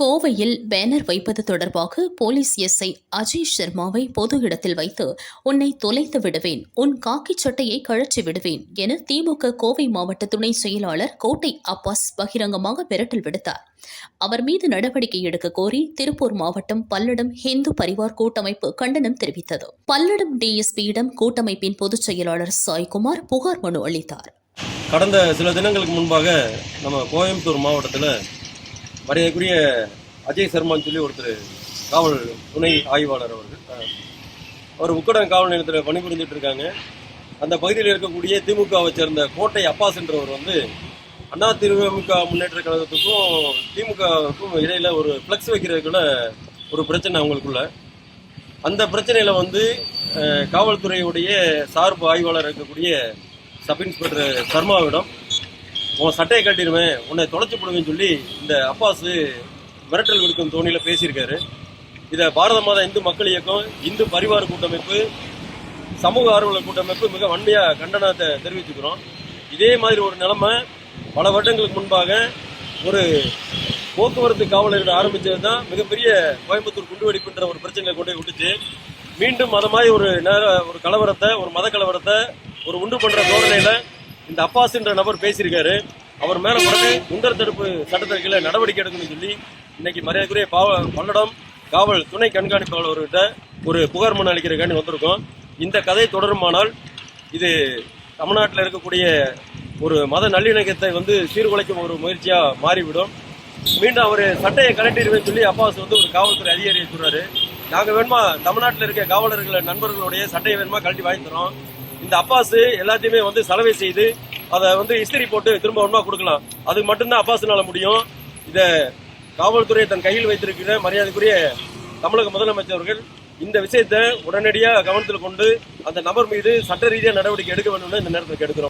கோவையில் பேனர் வைப்பது தொடர்பாக போலீஸ் எஸ்ஐ அஜய் சர்மாவை பொது இடத்தில் வைத்து உன்னை தொலைத்து விடுவேன் உன் காக்கி சட்டையை கழற்றி விடுவேன் என திமுக கோவை மாவட்ட துணை செயலாளர் கோட்டை அப்பாஸ் பகிரங்கமாக மிரட்டல் விடுத்தார். அவர் மீது நடவடிக்கை எடுக்க கோரி திருப்பூர் மாவட்டம் பல்லடம் ஹிந்து பரிவார் கூட்டமைப்பு கண்டனம் தெரிவித்தது. பல்லடம் டிஎஸ்பியிடம் கூட்டமைப்பின் பொதுச் செயலாளர் சாய்குமார் புகார் மனு அளித்தார். கடந்த சில தினங்களுக்கு முன்பாக நம்ம கோயம்புத்தூர் மாவட்டத்தில் மரியாதைக்குரிய அஜய் சர்மான்னு சொல்லி ஒருத்தர் காவல் துணை ஆய்வாளர் அவர்கள். அவர் உக்கடம் காவல் நிலையத்தில் பணிபுரிஞ்சிட்டு இருக்காங்க. அந்த பகுதியில் இருக்கக்கூடிய திமுகவை சேர்ந்த கோட்டை அப்பாஸ் என்றவர் வந்து அண்ணா திமுக முன்னேற்ற கழகத்துக்கும் திமுகவுக்கும் இடையில ஒரு ஃப்ளெக்ஸ் வைக்கிறதுக்குள்ள ஒரு பிரச்சனை அவங்களுக்குள்ள. அந்த பிரச்சனையில வந்து காவல்துறையுடைய சார்பு ஆய்வாளர் இருக்கக்கூடிய சப் இன்ஸ்பெக்டர் சர்மாவிடம் உன் சட்டையை கட்டிடுவேன் உன்னை தொலைச்சி போடுவேன்னு சொல்லி இந்த அப்பாஸ் மிரட்டல் விடுக்கும் தோணியில் பேசியிருக்காரு. இதை பாரத மாதா இந்து மக்கள் இயக்கம் இந்து பரிவார கூட்டமைப்பு சமூக ஆர்வலர் கூட்டமைப்பு மிக வன்மையாக கண்டனத்தை தெரிவிச்சுக்கிறோம். இதே மாதிரி ஒரு நிலைமை பல வருடங்களுக்கு முன்பாக ஒரு போக்குவரத்து காவலர்கள் ஆரம்பித்தது தான் மிகப்பெரிய கோயம்புத்தூர் குண்டுவெடிப்புன்ற ஒரு பிரச்சனையை கொண்டு விட்டுச்சு. மீண்டும் அது மாதிரி ஒரு நேர ஒரு கலவரத்தை ஒரு மத கலவரத்தை ஒரு உண்டு பண்ணுற சோதனையில் இந்த அப்பாஸ்ன்ற நபர் பேசியிருக்காரு. அவர் மேல உடனே குண்டர் தடுப்பு சட்டத்தின் கீழே நடவடிக்கை எடுக்கணும்னு சொல்லி இன்னைக்கு மரியாதைக்குரிய பாவ பல்லடம் காவல் துணை கண்காணிப்பாளர்கிட்ட ஒரு புகார் மனு அளிக்கிறதுக்காண்டி வந்திருக்கோம். இந்த கதை தொடருமானால் இது தமிழ்நாட்டில் இருக்கக்கூடிய ஒரு மத நல்லிணக்கத்தை வந்து சீர்குலைக்கும் ஒரு முயற்சியாக மாறிவிடும். மீண்டும் அவர் சட்டையை கலட்டிடுவேன் சொல்லி அப்பாஸ் வந்து ஒரு காவல்துறை அதிகாரியை சொல்கிறாரு நாங்கள் வேணுமா தமிழ்நாட்டில் இருக்க காவலர்களை நண்பர்களுடைய சட்டையை வேணுமா கழட்டி வாங்கி தரோம். இந்த அப்பாஸ் எல்லாத்தையுமே வந்து சலவை செய்து அதை வந்து இஸ்திரி போட்டு திரும்ப ஒன்றா கொடுக்கலாம். அது மட்டும்தான் அப்பாஸ்னால முடியும். இதை காவல்துறையை தன் கையில் வைத்திருக்கிற மரியாதைக்குரிய தமிழக முதலமைச்சர்கள் இந்த விஷயத்தை உடனடியாக கவனத்தில் கொண்டு அந்த நபர் மீது சட்ட ரீதியாக நடவடிக்கை எடுக்க வேண்டும்னு இந்த நேரத்தில் எடுக்கிறோம்.